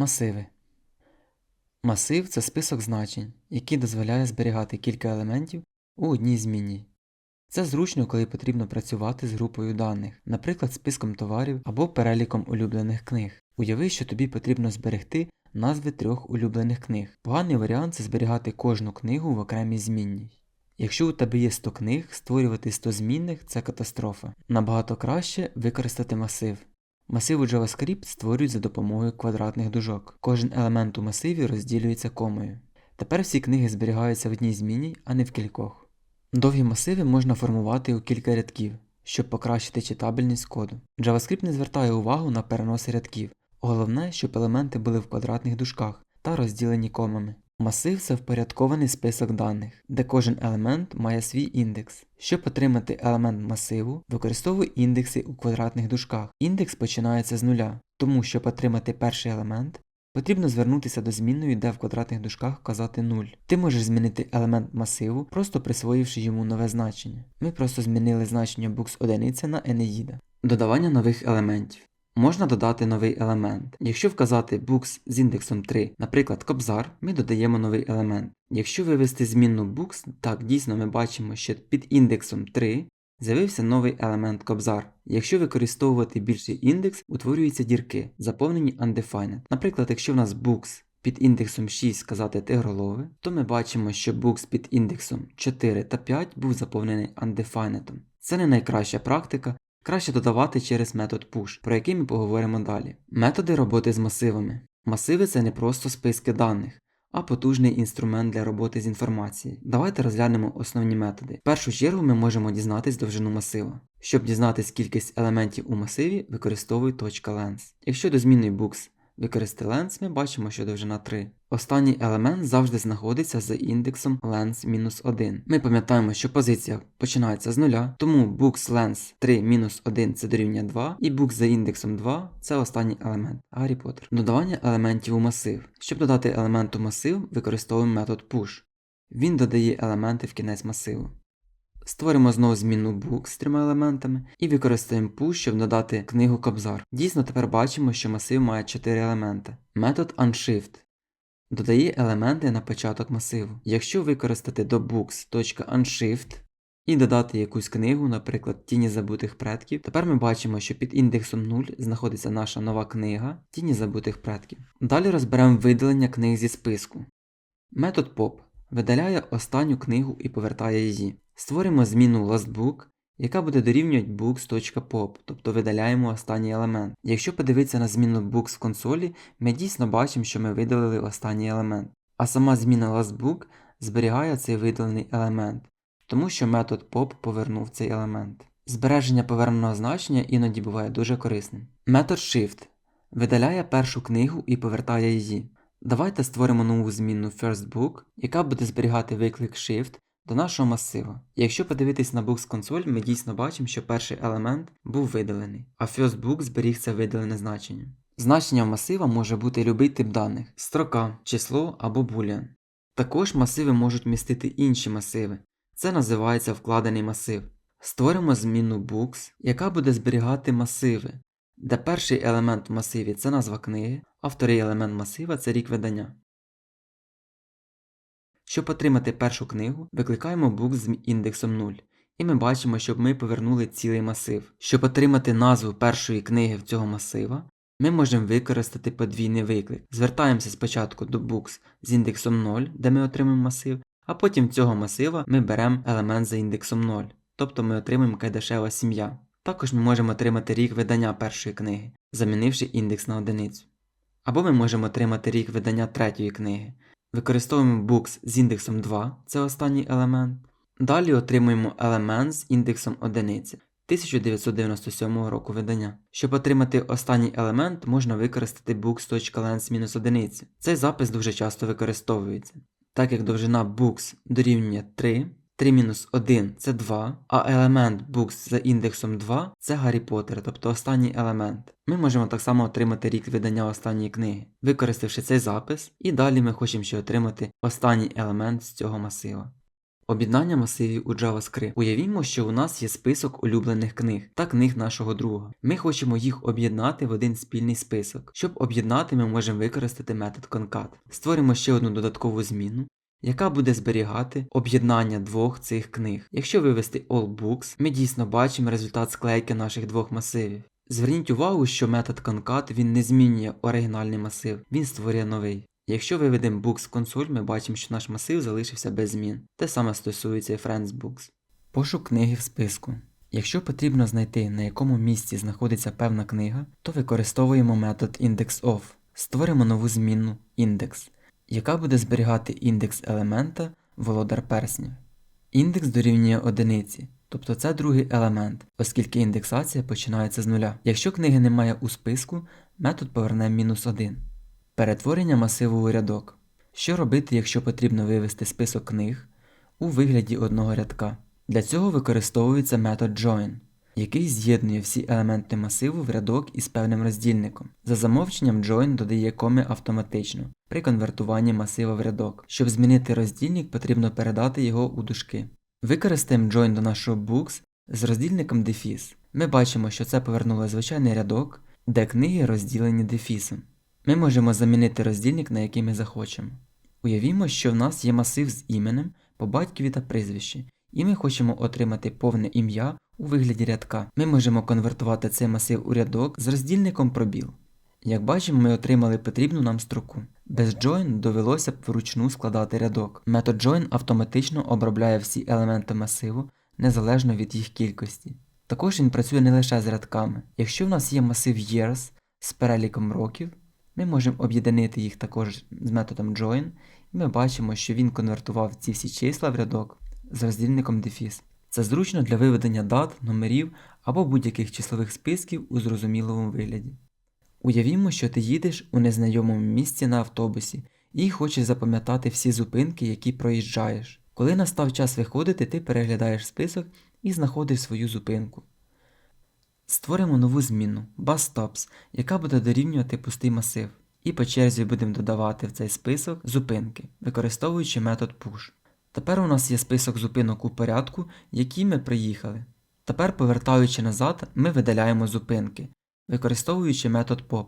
Масиви. Масив це список значень, який дозволяє зберігати кілька елементів у одній зміні. Це зручно, коли потрібно працювати з групою даних, наприклад, списком товарів або переліком улюблених книг. Уяви, що тобі потрібно зберегти назви трьох улюблених книг. Поганий варіант це зберігати кожну книгу в окремій змінній. Якщо у тебе є 100 книг, створювати 100 змінних це катастрофа. Набагато краще використати масив. Масив у JavaScript створюють за допомогою квадратних дужок. Кожен елемент у масиві розділюється комою. Тепер всі книги зберігаються в одній зміні, а не в кількох. Довгі масиви можна формувати у кілька рядків, щоб покращити читабельність коду. JavaScript не звертає увагу на переноси рядків. Головне, щоб елементи були в квадратних дужках та розділені комами. Масив це впорядкований список даних, де кожен елемент має свій індекс. Щоб отримати елемент масиву, використовуй індекси у квадратних дужках. Індекс починається з нуля, тому щоб отримати перший елемент, потрібно звернутися до змінної, де в квадратних дужках вказати 0. Ти можеш змінити елемент масиву, просто присвоївши йому нове значення. Ми просто змінили значення books одиниця на Енеїда. Додавання нових елементів. Можна додати новий елемент. Якщо вказати books з індексом 3, наприклад, кобзар, ми додаємо новий елемент. Якщо вивести змінну books, так дійсно ми бачимо, що під індексом 3 з'явився новий елемент кобзар. Якщо використовувати більший індекс, утворюються дірки, заповнені undefined. Наприклад, якщо в нас books під індексом 6 сказати тигролове, то ми бачимо, що books під індексом 4 та 5 був заповнений undefined. Це не найкраща практика, краще додавати через метод push, про який ми поговоримо далі. Методи роботи з масивами. Масиви це не просто списки даних, а потужний інструмент для роботи з інформацією. Давайте розглянемо основні методи. В першу чергу ми можемо дізнатись довжину масива. Щоб дізнатись кількість елементів у масиві, використовуй .length. Якщо до зміни books використати length, ми бачимо, що довжина 3. Останній елемент завжди знаходиться за індексом length-1. Ми пам'ятаємо, що позиція починається з нуля, тому books length 3-1 це дорівнює 2, і book за індексом 2 це останній елемент. Гаррі Поттер. Додавання елементів у масив. Щоб додати елемент у масив, використовуємо метод push. Він додає елементи в кінець масиву. Створимо знову змінну book з трьома елементами і використаємо push, щоб додати книгу Кобзар. Дійсно, тепер бачимо, що масив має 4 елементи. Метод unshift додає елементи на початок масиву. Якщо використати до books.unshift і додати якусь книгу, наприклад, Тіні забутих предків, тепер ми бачимо, що під індексом 0 знаходиться наша нова книга Тіні забутих предків. Далі розберемо видалення книг зі списку. Метод pop видаляє останню книгу і повертає її. Створимо зміну lastbook, яка буде дорівнювати books.pop, тобто видаляємо останній елемент. Якщо подивитися на зміну books в консолі, ми дійсно бачимо, що ми видалили останній елемент. А сама зміна lastbook зберігає цей видалений елемент, тому що метод pop повернув цей елемент. Збереження поверненого значення іноді буває дуже корисним. Метод shift видаляє першу книгу і повертає її. Давайте створимо нову змінну firstbook, яка буде зберігати виклик shift до нашого масива. Якщо подивитись на Books консоль, ми дійсно бачимо, що перший елемент був видалений, а firstbook зберіг це видалене значення. Значення масива може бути любий тип даних строка, число або boolean. Також масиви можуть містити інші масиви. Це називається вкладений масив. Створимо змінну books, яка буде зберігати масиви, де перший елемент в масиві це назва книги, а вторий елемент масива це рік видання. Щоб отримати першу книгу, викликаємо book з індексом 0, і ми бачимо, щоб ми повернули цілий масив. Щоб отримати назву першої книги в цього масива, ми можемо використати подвійний виклик. Звертаємося спочатку до books з індексом 0, де ми отримаємо масив, а потім цього масива ми беремо елемент за індексом 0, тобто ми отримаємо кайдашева сім'я. Також ми можемо отримати рік видання першої книги, замінивши індекс на одиницю. Або ми можемо отримати рік видання третьої книги. Використовуємо books з індексом 2, це останній елемент. Далі отримуємо елемент з індексом 1 1997 року видання. Щоб отримати останній елемент, можна використати books.length-1. Цей запис дуже часто використовується. Так як довжина books дорівнює 3, 3-1 це 2, а елемент books за індексом 2 це Гаррі Поттер, тобто останній елемент. Ми можемо так само отримати рік видання останньої книги, використавши цей запис, і далі ми хочемо ще отримати останній елемент з цього масива. Об'єднання масивів у JavaScript. Уявімо, що у нас є список улюблених книг та книг нашого друга. Ми хочемо їх об'єднати в один спільний список. Щоб об'єднати, ми можемо використати метод concat. Створимо ще одну додаткову зміну, яка буде зберігати об'єднання двох цих книг. Якщо вивести all books, ми дійсно бачимо результат склейки наших двох масивів. Зверніть увагу, що метод concat він не змінює оригінальний масив, він створює новий. Якщо виведемо books в консоль, ми бачимо, що наш масив залишився без змін. Те саме стосується і friends books. Пошук книги в списку. Якщо потрібно знайти, на якому місці знаходиться певна книга, то використовуємо метод indexOf. Створимо нову змінну index, яка буде зберігати індекс елемента володар перснів. Індекс дорівнює одиниці, тобто це другий елемент, оскільки індексація починається з нуля. Якщо книги немає у списку, метод поверне мінус 1. Перетворення масиву у рядок. Що робити, якщо потрібно вивести список книг у вигляді одного рядка? Для цього використовується метод join, який з'єднує всі елементи масиву в рядок із певним роздільником. За замовченням join додає коми автоматично при конвертуванні масива в рядок. Щоб змінити роздільник, потрібно передати його у дужки. Використаємо join до нашого books з роздільником дефіс. Ми бачимо, що це повернуло звичайний рядок, де книги розділені дефісом. Ми можемо замінити роздільник, на який ми захочемо. Уявімо, що в нас є масив з іменем по батькові та прізвищі, і ми хочемо отримати повне ім'я у вигляді рядка. Ми можемо конвертувати цей масив у рядок з роздільником пробіл. Як бачимо, ми отримали потрібну нам строку. Без join довелося б вручну складати рядок. Метод join автоматично обробляє всі елементи масиву незалежно від їх кількості. Також він працює не лише з рядками. Якщо в нас є масив years з переліком років, ми можемо об'єднати їх також з методом join, і ми бачимо, що він конвертував ці всі числа в рядок з роздільником дефіс. Це зручно для виведення дат, номерів або будь-яких числових списків у зрозумілому вигляді. Уявімо, що ти їдеш у незнайомому місці на автобусі і хочеш запам'ятати всі зупинки, які проїжджаєш. Коли настав час виходити, ти переглядаєш список і знаходиш свою зупинку. Створимо нову зміну BusStops, яка буде дорівнювати пустий масив, і по черзі будемо додавати в цей список зупинки, використовуючи метод push. Тепер у нас є список зупинок у порядку, які ми приїхали. Тепер, повертаючи назад, ми видаляємо зупинки, використовуючи метод pop.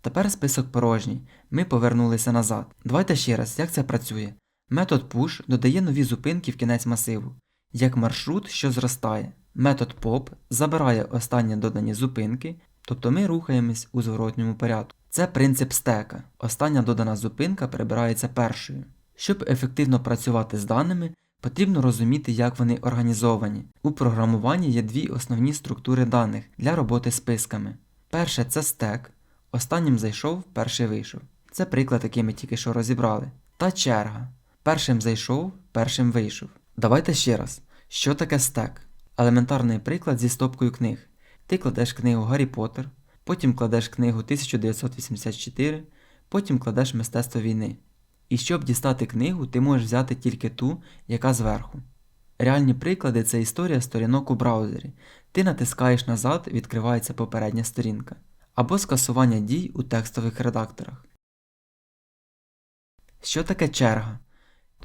Тепер список порожній, ми повернулися назад. Давайте ще раз, як це працює. Метод push додає нові зупинки в кінець масиву, як маршрут, що зростає. Метод pop забирає останні додані зупинки, тобто ми рухаємось у зворотньому порядку. Це принцип стека. Остання додана зупинка прибирається першою. Щоб ефективно працювати з даними, потрібно розуміти, як вони організовані. У програмуванні є дві основні структури даних для роботи списками. Перше це стек. Останнім зайшов, перший вийшов. Це приклад, який ми тільки що розібрали. Та черга. Першим зайшов, першим вийшов. Давайте ще раз. Що таке стек? Елементарний приклад зі стопкою книг. Ти кладеш книгу Гаррі Поттер, потім кладеш книгу 1984, потім кладеш мистецтво війни. І щоб дістати книгу, ти можеш взяти тільки ту, яка зверху. Реальні приклади це історія сторінок у браузері. Ти натискаєш назад, відкривається попередня сторінка. Або скасування дій у текстових редакторах. Що таке черга?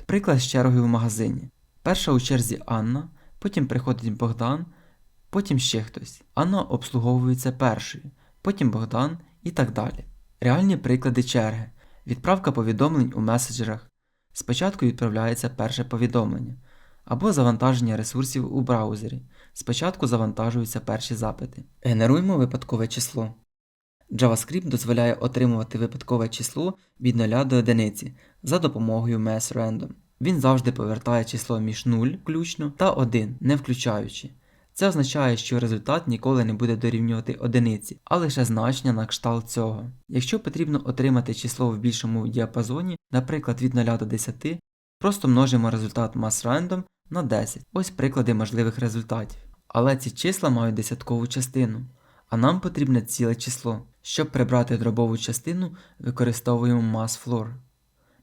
Приклад з чергою в магазині. Перша у черзі Анна, потім приходить Богдан, потім ще хтось. Анна обслуговується першою, потім Богдан і так далі. Реальні приклади черги. Відправка повідомлень у меседжерах. Спочатку відправляється перше повідомлення. Або завантаження ресурсів у браузері. Спочатку завантажуються перші запити. Генеруємо випадкове число. JavaScript дозволяє отримувати випадкове число від 0 до 1 за допомогою massRandom. Він завжди повертає число між 0 включно та 1, не включаючи. Це означає, що результат ніколи не буде дорівнювати одиниці, а лише значення на кшталт цього. Якщо потрібно отримати число в більшому діапазоні, наприклад від 0 до 10, просто множимо результат massRandom на 10. Ось приклади можливих результатів. Але ці числа мають десяткову частину, а нам потрібне ціле число. Щоб прибрати дробову частину, використовуємо massFloor.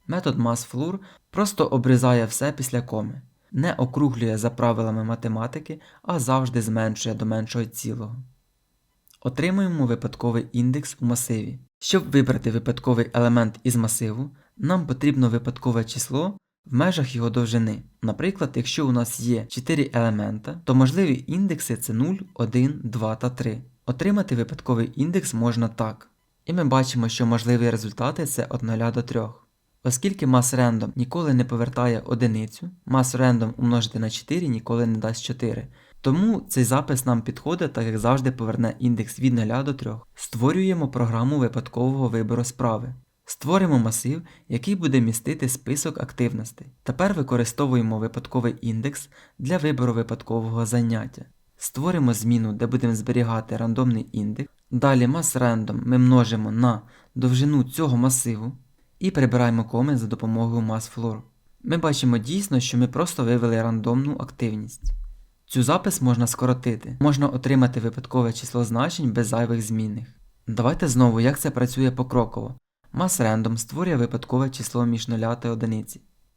Метод massFloor просто обрізає все після коми, не округлює за правилами математики, а завжди зменшує до меншого цілого. Отримуємо випадковий індекс у масиві. Щоб вибрати випадковий елемент із масиву, нам потрібно випадкове число в межах його довжини. Наприклад, якщо у нас є 4 елемента, то можливі індекси це 0, 1, 2 та 3. Отримати випадковий індекс можна так. І ми бачимо, що можливі результати це від 0 до 3. Оскільки massRandom ніколи не повертає одиницю, massRandom умножити на 4 ніколи не дасть 4. Тому цей запис нам підходить, так як завжди поверне індекс від 0 до 3. Створюємо програму випадкового вибору справи. Створимо масив, який буде містити список активностей. Тепер використовуємо випадковий індекс для вибору випадкового заняття. Створимо зміну, де будемо зберігати рандомний індекс. Далі massRandom ми множимо на довжину цього масиву і прибираємо комент за допомогою massFloor. Ми бачимо дійсно, що ми просто вивели рандомну активність. Цю запис можна скоротити, можна отримати випадкове число значень без зайвих змінних. Давайте знову, як це працює покроково. MassRandom створює випадкове число між 0 та 1.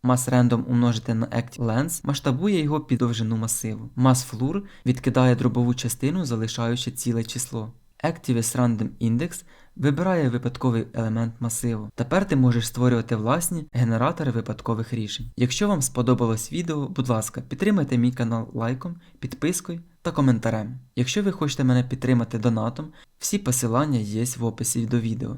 MassRandom умножити на ActiveLens масштабує його під довжину масиву. MassFloor відкидає дробову частину, залишаючи ціле число. Activist Random Index вибирає випадковий елемент масиву. Тепер ти можеш створювати власні генератори випадкових рішень. Якщо вам сподобалось відео, будь ласка, підтримайте мій канал лайком, підпискою та коментарем. Якщо ви хочете мене підтримати донатом, всі посилання є в описі до відео.